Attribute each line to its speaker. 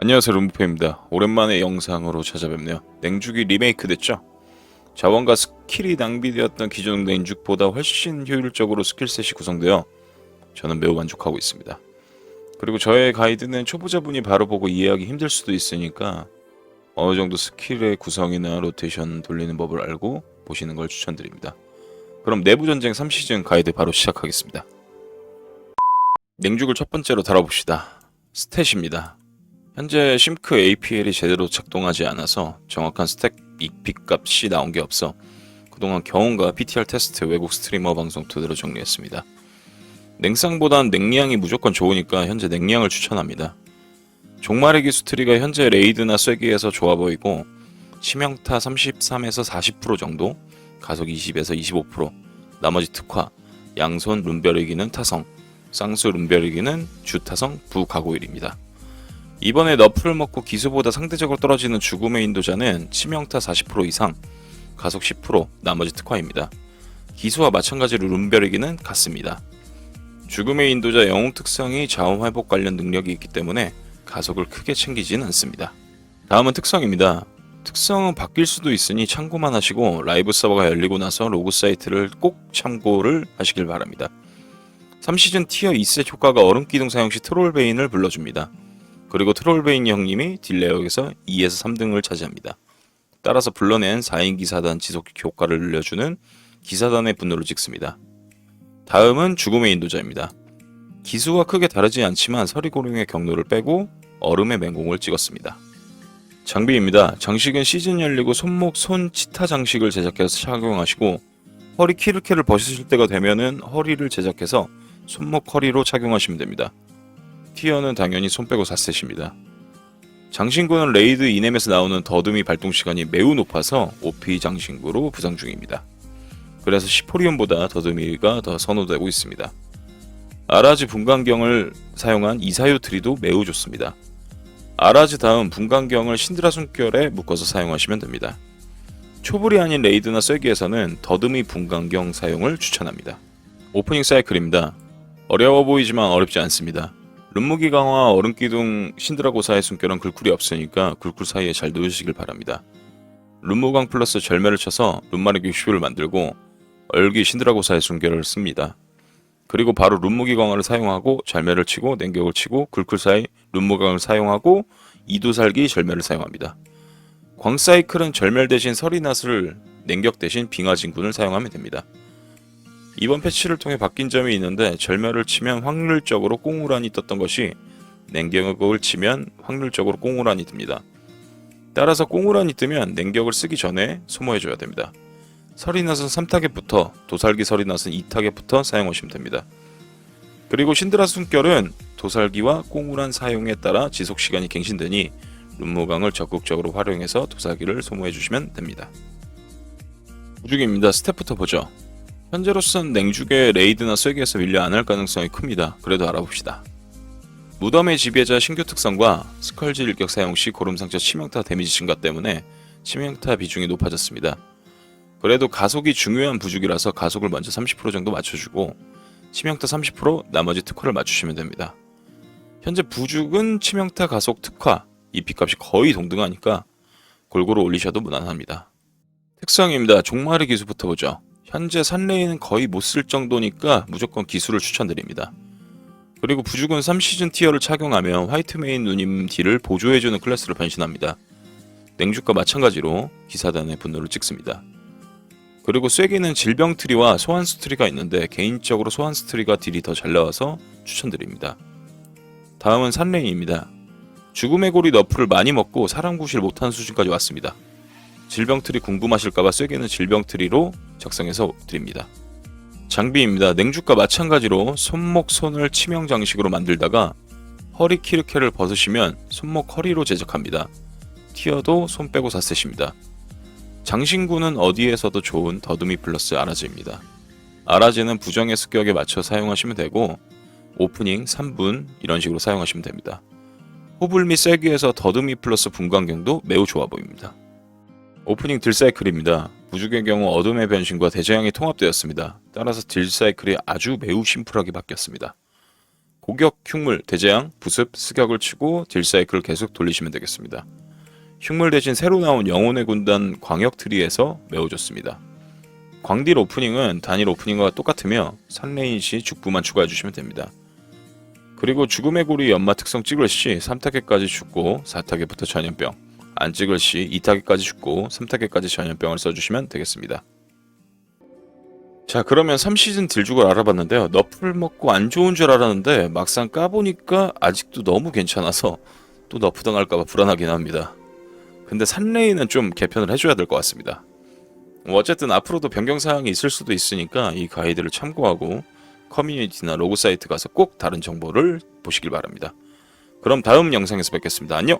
Speaker 1: 안녕하세요 룸부페입니다. 오랜만에 영상으로 찾아뵙네요. 냉죽이 리메이크 됐죠? 자원과 스킬이 낭비되었던 기존 냉죽보다 훨씬 효율적으로 스킬셋이 구성되어 저는 매우 만족하고 있습니다. 그리고 저의 가이드는 초보자분이 바로 보고 이해하기 힘들 수도 있으니까 어느 정도 스킬의 구성이나 로테이션 돌리는 법을 알고 보시는 걸 추천드립니다. 그럼 내부전쟁 3시즌 가이드 바로 시작하겠습니다. 냉죽을 첫 번째로 다뤄봅시다. 스탯입니다. 현재 심크 APL이 제대로 작동하지 않아서 정확한 스택 익픽 값이 나온 게 없어 그동안 경험과 PTR 테스트 외국 스트리머 방송 토대로 정리했습니다. 냉상보단 냉량이 무조건 좋으니까 현재 냉량을 추천합니다. 종말의 기수 트리가 현재 레이드나 쐐기에서 좋아 보이고 치명타 33에서 40% 정도, 가속 20에서 25%, 나머지 특화, 양손 룸벼르기는 타성, 쌍수 룸벼르기는 주타성 부가고일입니다. 이번에 너프를 먹고 기수보다 상대적으로 떨어지는 죽음의 인도자는 치명타 40% 이상, 가속 10%, 나머지 특화입니다. 기수와 마찬가지로 룸벼르기는 같습니다. 죽음의 인도자 영웅 특성이 자원 회복 관련 능력이 있기 때문에 가속을 크게 챙기진 않습니다. 다음은 특성입니다. 특성은 바뀔 수도 있으니 참고만 하시고 라이브 서버가 열리고 나서 로그 사이트를 꼭 참고를 하시길 바랍니다. 3시즌 티어 2셋 효과가 얼음 기둥 사용 시 트롤 베인을 불러줍니다. 그리고 트롤베인 형님이 딜레어에서 2에서 3등을 차지합니다. 따라서 불러낸 4인 기사단 지속 효과를 늘려주는 기사단의 분노를 찍습니다. 다음은 죽음의 인도자입니다. 기수가 크게 다르지 않지만 서리고룡의 경로를 빼고 얼음의 맹공을 찍었습니다. 장비입니다. 장식은 시즌 열리고 손목 손 치타 장식을 제작해서 착용하시고 허리 키르케를 벗으실 때가 되면은 허리를 제작해서 손목 허리로 착용하시면 됩니다. 티어는 당연히 손 빼고 4셋입니다. 장신구는 레이드 이넴에서 나오는 더듬이 발동 시간이 매우 높아서 OP 장신구로 부상 중입니다. 그래서 시포리온보다 더듬이가 더 선호되고 있습니다. 아라즈 분광경을 사용한 이사요 트리도 매우 좋습니다. 아라즈 다음 분광경을 신드라 숨결에 묶어서 사용하시면 됩니다. 초불이 아닌 레이드나 쐐기에서는 더듬이 분광경 사용을 추천합니다. 오프닝 사이클입니다. 어려워 보이지만 어렵지 않습니다. 룸무기 강화 얼음기둥 신드라고사의 숨결은 글쿨이 없으니까 글쿨 사이에 잘 놓으시길 바랍니다. 룸무강 플러스 절매를 쳐서 룸마르기 슈를 만들고 얼기 신드라고사의 숨결을 씁니다. 그리고 바로 룸무기 강화를 사용하고 절매를 치고 냉격을 치고 글쿨 사이 룸무강을 사용하고 이두살기 절매를 사용합니다. 광사이클은 절멸 대신 서리낫을 냉격 대신 빙하진군을 사용하면 됩니다. 이번 패치를 통해 바뀐 점이 있는데 절멸을 치면 확률적으로 꽁우란이 떴던 것이 냉격을 치면 확률적으로 꽁우란이 듭니다. 따라서 꽁우란이 뜨면 냉격을 쓰기 전에 소모해줘야 됩니다. 서리낫은 3타겟부터 도살기 서리낫은 2타겟부터 사용하시면 됩니다. 그리고 신드라 숨결은 도살기와 꽁우란 사용에 따라 지속 시간이 갱신되니 룸무강을 적극적으로 활용해서 도살기를 소모해주시면 됩니다. 우죽입니다. 스텝부터 보죠. 현재로선 냉죽의 레이드나 쐐기에서 밀려 안 할 가능성이 큽니다. 그래도 알아봅시다. 무덤의 지배자 신규 특성과 스컬지 일격 사용 시 고름상처 치명타 데미지 증가 때문에 치명타 비중이 높아졌습니다. 그래도 가속이 중요한 부죽이라서 가속을 먼저 30% 정도 맞춰주고 치명타 30% 나머지 특화를 맞추시면 됩니다. 현재 부죽은 치명타 가속 특화 EP 값이 거의 동등하니까 골고루 올리셔도 무난합니다. 특성입니다. 종말의 기수부터 보죠. 현재 산레이는 거의 못 쓸 정도니까 무조건 기술을 추천드립니다. 그리고 부죽은 3시즌 티어를 착용하면 화이트메인 누님 딜을 보조해주는 클래스로 변신합니다. 냉죽과 마찬가지로 기사단의 분노를 찍습니다. 그리고 쐐기는 질병 트리와 소환수 트리가 있는데 개인적으로 소환수 트리가 딜이 더 잘 나와서 추천드립니다. 다음은 산레이입니다. 죽음의 고리 너프를 많이 먹고 사람 구실 못한 수준까지 왔습니다. 질병 트리 궁금하실까봐 쐐기는 질병 트리로 작성해서 드립니다. 장비입니다. 냉죽과 마찬가지로 손목 손을 치명 장식으로 만들다가 허리 키르케를 벗으시면 손목 허리로 제작합니다. 티어도 손 빼고 4셋입니다. 장신구는 어디에서도 좋은 더듬이 플러스 아라즈입니다. 아라즈는 부정의 습격에 맞춰 사용하시면 되고 오프닝 3분 이런 식으로 사용하시면 됩니다. 호불 및 쐐기에서 더듬이 플러스 분광경도 매우 좋아 보입니다. 오프닝 딜 사이클입니다. 무죽의 경우 어둠의 변신과 대재앙이 통합되었습니다. 따라서 딜 사이클이 아주 매우 심플하게 바뀌었습니다. 고격, 흉물, 대재앙, 부습, 스격을 치고 딜 사이클을 계속 돌리시면 되겠습니다. 흉물 대신 새로 나온 영혼의 군단 광역 트리에서 매우 좋습니다. 광딜 오프닝은 단일 오프닝과 똑같으며 3레인 시 죽부만 추가해 주시면 됩니다. 그리고 죽음의 고리 연마 특성 찍을 시 3타겟까지 죽고 4타겟부터 전염병 안 찍을 시 2타겟까지 죽고 3타겟까지 전염병을 써주시면 되겠습니다. 자 그러면 3시즌 딜죽을 알아봤는데요. 너플 먹고 안 좋은 줄 알았는데 막상 까보니까 아직도 너무 괜찮아서 또 너프 당할까봐 불안하긴 합니다. 근데 산레이는 좀 개편을 해줘야 될 것 같습니다. 뭐 어쨌든 앞으로도 변경 사항이 있을 수도 있으니까 이 가이드를 참고하고 커뮤니티나 로그 사이트 가서 꼭 다른 정보를 보시길 바랍니다. 그럼 다음 영상에서 뵙겠습니다. 안녕!